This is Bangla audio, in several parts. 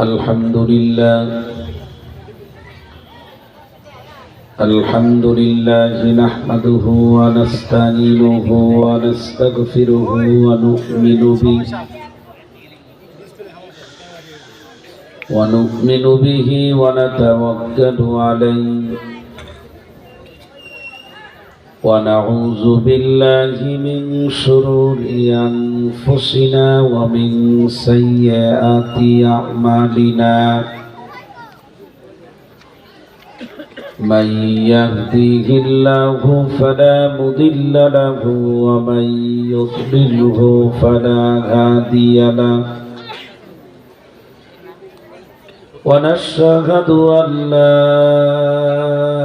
الحمد لله. الحمد لله نحمده ونستعينه ونستغفره ونؤمن به. ونؤمن به ونتوكل عليه. ونعوذ بالله من شرور أنفسنا ومن سيئات أعمالنا من يهديه الله فلا مضل له ومن يضلله فلا هادي له ونشهد أن لا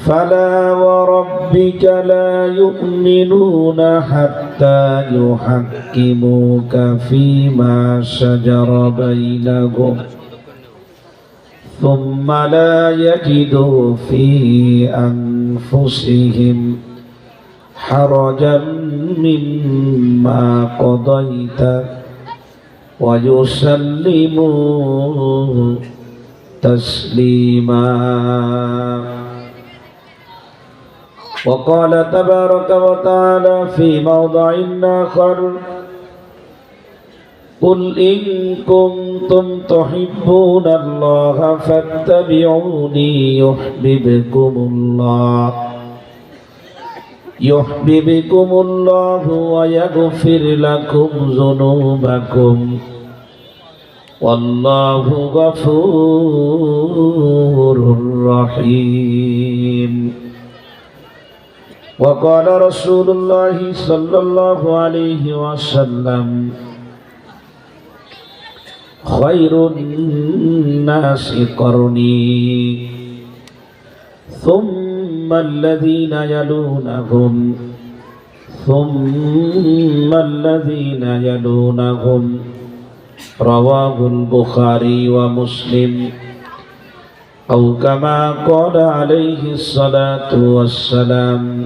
فلا وربك لا يؤمنون حتى يحكموك فيما شجر بينهم ثم لا يجدوا في أنفسهم حرجا مما قضيت ويسلموا تسليما. وقال تبارك وتعالى في موضع آخر قل إن كنتم تحبون الله فاتبعوني يحببكم الله يحببكم الله ويغفر لكم ذنوبكم والله غفور رحيم وقال رسول الله صلى الله عليه وسلم خير الناس قرني ثم الذين يلونهم ثم الذين يلونهم رواه البخاري ومسلم أو كما قال عليه الصلاة والسلام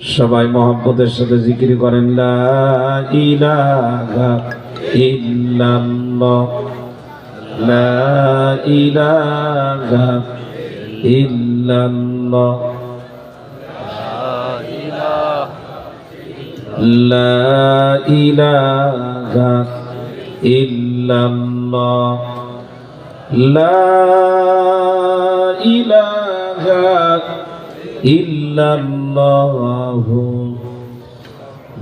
সবাই মোহাম্মদের সাথে জিকির করেন লা ইল্লাল্লাহ। লা লা লা ইল্লাল্লাহু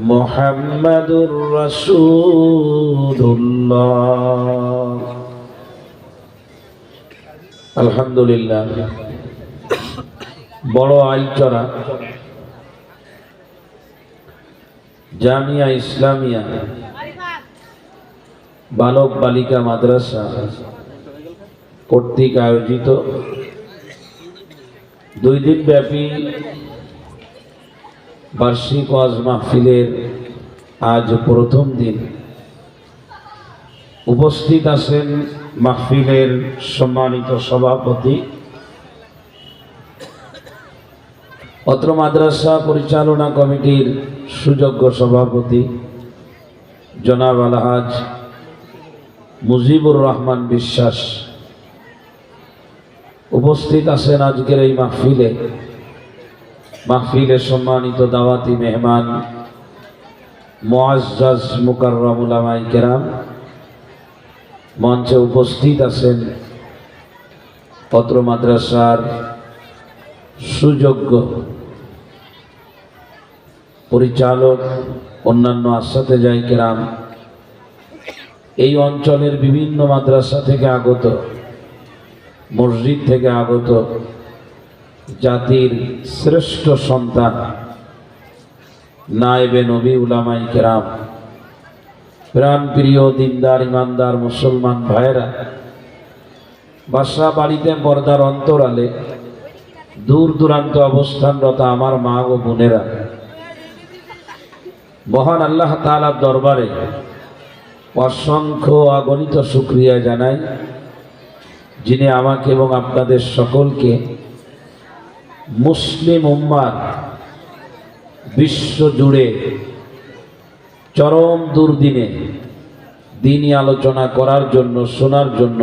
মুহাম্মাদুর রাসূলুল্লাহ। আলহামদুলিল্লাহ। বড় আইলচরা জামিয়া ইসলামিয়া। বালক বালিকা মাদ্রাসা কর্তৃক আয়োজিত দুই দিন ব্যাপী বার্ষিক ওয়াজ মাহফিলের আজ প্রথম দিন। উপস্থিত আছেন মাহফিলের সম্মানিত সভাপতি, অত্র মাদ্রাসা পরিচালনা কমিটির সুযোগ্য সভাপতি, জনাব আলহাজ মুজিবুর রহমান বিশ্বাস। উপস্থিত আছেন আজকের এই মাহফিলে। মাহফিলে সম্মানিত দাওয়াতি মেহমান মোয়াজ মুকাররমুলামাই কেরাম, মঞ্চে উপস্থিত আছেন পত্র মাদ্রাসার সুযোগ্য পরিচালক, অন্যান্য আসাতে যাই কেরাম। এই অঞ্চলের বিভিন্ন মাদ্রাসা থেকে আগত মসজিদ থেকে আগত জাতির শ্রেষ্ঠ সন্তান নায়েবে নবী উলামাই কেরাম প্রাণ প্রিয় দিনদার, ইমানদার মুসলমান ভাইরা বাসা বাড়িতে পর্দার অন্তরালে দূর দূরান্ত অবস্থানরত আমার মা ও বোনেরা, মহান আল্লাহ তালার দরবারে অসংখ্য অগণিত শুক্রিয়া জানাই। যিনি আমাকে এবং আপনাদের সকলকে মুসলিম উম্মার বিশ্ব জুড়ে চরম দুর্দিনে দিনই আলোচনা করার জন্য, শোনার জন্য,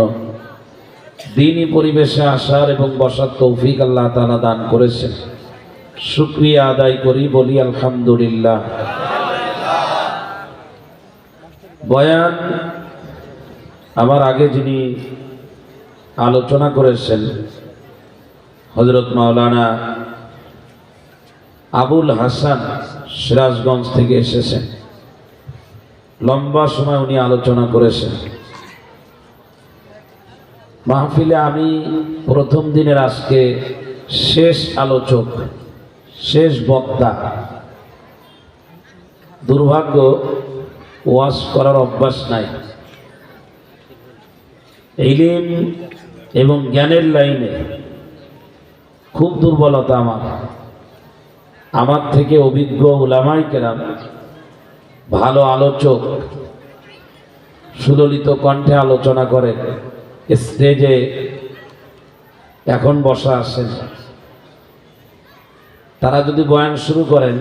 দিনই পরিবেশে আসার এবং বসার তৌফিক আল্লাহ তালা দান করেছেন। শুক্রিয়া আদায় করি, বলি আলহামদুলিল্লাহ। বয়ান আমার আগে যিনি আলোচনা করেছেন হজরত মাওলানা আবুল হাসান সিরাজগঞ্জ থেকে এসেছেন। লম্বা সময় উনি আলোচনা করেছেন। মাহফিলে আমি প্রথম দিনের আজকে শেষ আলোচক, শেষ বক্তা। দুর্ভাগ্য ওয়াশ করার অভ্যাস নাই। ইলিম এবং জ্ঞানের লাইনে খুব দুর্বলতা আমার। আমার থেকে অভিজ্ঞ ওলামাই কেরাম, ভালো আলোচক, সুললিত কণ্ঠে আলোচনা করেন, স্টেজে এখন বসা আছেন। তারা যদি বয়ান শুরু করেন,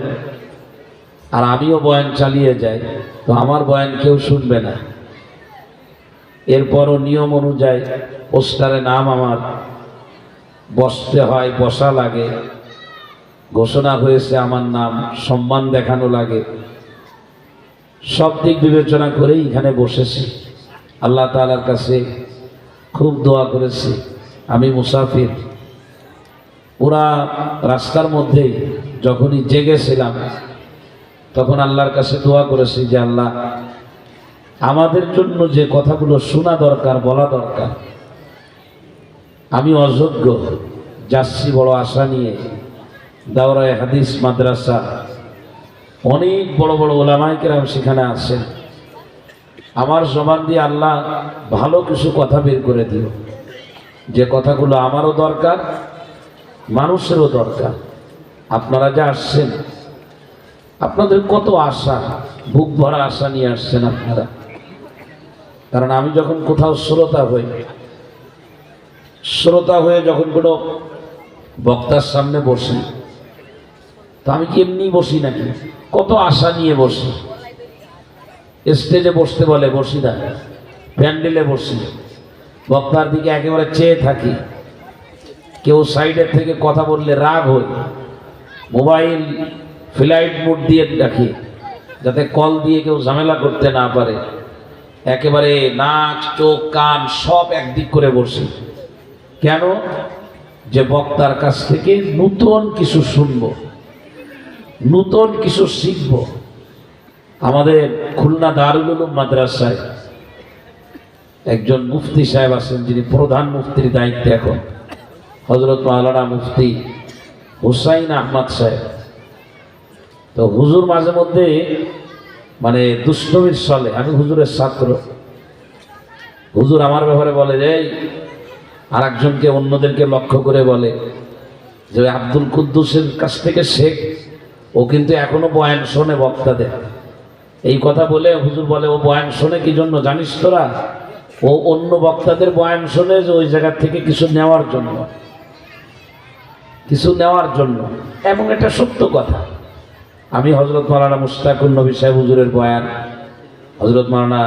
আর আমিও বয়ান চালিয়ে যাই, তো আমার বয়ান কেউ শুনবে না। এরপরও নিয়ম অনুযায়ী পোস্টারে নাম আমার। বসতে হয়, বসা লাগে। ঘোষণা হয়েছে আমার নাম, সম্মান দেখানো লাগে। সব দিক বিবেচনা করেই এখানে বসেছি। আল্লাহ তালার কাছে খুব দোয়া করেছি। আমি মুসাফির। পুরা রাস্তার মধ্যেই যখনই জেগেছিলাম, তখন আল্লাহর কাছে দোয়া করেছি যে, আল্লাহ আমাদের জন্য যে কথাগুলো শোনা দরকার, বলা দরকার। আমি অযোগ্য, যাচ্ছি বড় আশা নিয়ে। দাওরায় হাদিস, মাদ্রাসা। অনেক বড় বড় ওলামাইকেরাম সেখানে আছেন আমার জবান দিয়ে আল্লাহ ভালো কিছু কথা বের করে দিও। যে কথাগুলো আমারও দরকার, মানুষেরও দরকার। আপনারা যা আসছেন, আপনাদের কত আশা, বুক ভরা আশা নিয়ে আসছেন আপনারা। কারণ আমি যখন কোথাও শ্রোতা হই, শ্রোতা হয়ে যখন কোনো বক্তার সামনে বসি, তো আমি কি এমনি বসি নাকি? কত আশা নিয়ে বসি। স্টেজে বসতে বলে, বসি না। প্যান্ডেলে বসি। বক্তার দিকে একেবারে চেয়ে থাকি। কেউ সাইডের থেকে কথা বললে রাগ হই মোবাইল ফ্লাইট মোড দিয়ে রাখি যাতে কল দিয়ে কেউ ঝামেলা করতে না পারে। একেবারে নাক, চোখ, কান সব একদিক করে বসে। কেন? যে বক্তার কাছ থেকে নূতন কিছু শুনব, নূতন কিছু শিখব। আমাদের খুলনা দারুল মাদ্রাসায় একজন মুফতি সাহেব আছেন, যিনি প্রধান মুফতির দায়িত্বে এখন। হজরত মাওলানা মুফতি হুসাইন আহমদ সাহেব। তো হুজুর মাঝে মধ্যে মানে দুষ্টমির চলে আমি হুজুরের ছাত্র। হুজুর আমার ব্যাপারে বলে যে আর একজনকে অন্যদেরকে লক্ষ্য করে বলে যে আব্দুল কুদ্দুসের কাছ থেকে শেখ, ও কিন্তু এখনও বয়ান শোনে বক্তাদের। এই কথা বলে হুজুর বলে, ও বয়ান শোনে কি জন্য? জানিস তোরা? ও অন্য বক্তাদের বয়ান শোনে যে, ওই জায়গার থেকে কিছু নেওয়ার জন্য। কিছু নেওয়ার জন্য। এবং এটা সত্য কথা। আমি হজরত মালানা মুস্তাকুর নবী সাহেব হুজুরের বয়ান হজরত মালানা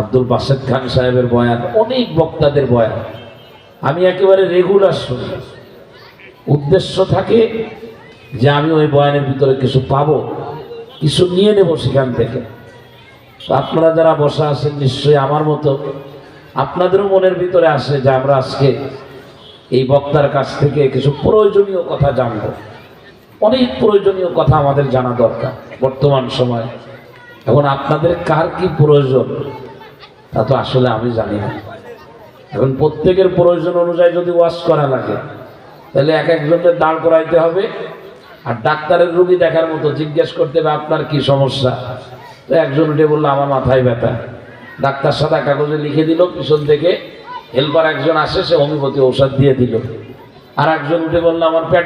আব্দুল বাসেদ খান সাহেবের বয়ান, অনেক বক্তাদের বয়ান। আমি একেবারে রেগুলার শুনি। উদ্দেশ্য থাকে যে আমি ওই বয়ানের ভিতরে কিছু পাবো, কিছু নিয়ে নেব সেখান থেকে। আপনারা যারা বসা আছেন, নিশ্চয়ই আমার মতো আপনাদেরও মনের ভিতরে আসে যে আমরা আজকে এই বক্তার কাছ থেকে কিছু প্রয়োজনীয় কথা জানব। অনেক প্রয়োজনীয় কথা আমাদের জানা দরকার বর্তমান সময়। এখন আপনাদের কার কি প্রয়োজন? তা তো আসলে আমি জানি না। এখন প্রত্যেকের প্রয়োজন অনুযায়ী যদি ওয়াশ করা লাগে, তাহলে এক একজনের দাঁড় করাইতে হবে। আর ডাক্তারের রুগী দেখার মতো জিজ্ঞেস করতে হবে, আপনার কি সমস্যা? তো একজন উঠে বলল, আমার মাথায় ব্যথা। ডাক্তার সাদা কাগজে লিখে দিল, পিছন থেকে হেল্পার একজন আসে, সে হোমিওপ্যাথি ঔষধ দিয়ে দিল। আর একজন উঠে বলল, আমার পেটে